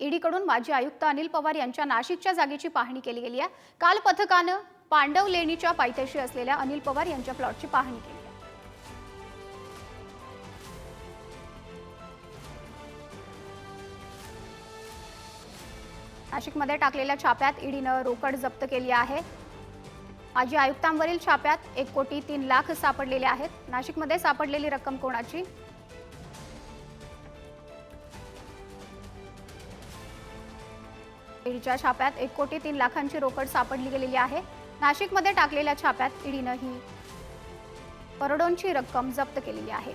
ईडीकडून माजी आयुक्त अनिल पवार यांच्या नाशिकच्या जागेची पाहणी केली गेली आहे. काल पथकानं पांडव लेणीच्या पायथ्याशी असलेल्या अनिल पवार यांच्या प्लॉटची पाहणी केली नाशिकमध्ये टाकलेल्या छाप्यात ईडीनं रोकड जप्त केली आहे. माजी आयुक्तांवरील छाप्यात एक कोटी तीन लाख सापडलेले आहेत. नाशिकमध्ये सापडलेली रक्कम कोणाची? ईडीच्या छाप्यात एक कोटी तीन लाखांची रोकड सापडली गेलेली आहे. नाशिकमध्ये टाकलेल्या छाप्यात ईडीनं ही करोडोंची रक्कम जप्त केलेली आहे.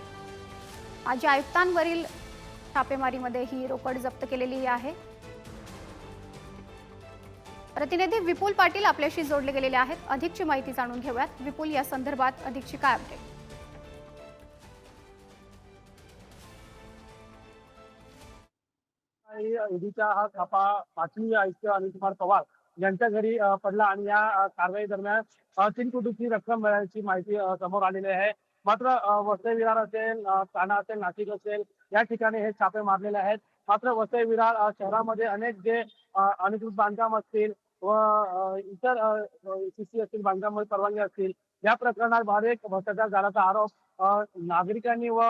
माजी आयुक्तांवरील छापेमारीमध्ये ही रोकड जप्त केलेली आहे. प्रतिनिधी विपुल पाटील आपल्याशी जोडले गेलेले आहेत. अधिकची माहिती जाणून घेऊयात. विपुल या संदर्भात अधिकची काय अपडेट ईडीचा हा छापा पाचवी आयुक्त अनिल कुमार पवार यांच्या घरी पडला आणि या कारवाई दरम्यान तीन कोटीची रक्कम मिळाल्याची माहिती समोर आलेली आहे. मात्र अ, वसई विरार असेल ठाणा असेल नाशिक असेल या ठिकाणी हे छापे मारलेले आहेत. मात्र वसई विरार शहरामध्ये अनेक जे अ, बांधकाम असतील व इतर सीसी असतील बांधकाम परवानगी असतील या प्रकरणात बारीक भ्रष्टाचार झाल्याचा आरोप नागरिकांनी व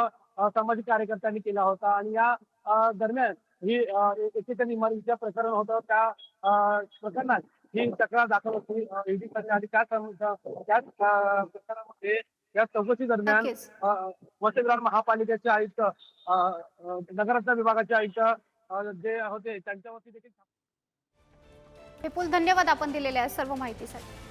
सामाजिक कार्यकर्त्यांनी केला होता. आणि या दरम्यान ही अ, एकीच्या इमारतीचं प्रकरण होतं त्या अ, प्रकरणात ही तक्रार दाखल होती. ईडी आणि त्या त्याच प्रकरणामध्ये या चौकशी दरम्यान वसईविरार महापालिकेचे आयुक्त नगररत्न विभागाचे आयुक्त जे होते त्यांच्यावरती देखील विपुल धन्यवाद आपण दिलेल्या सर्व माहितीसाठी.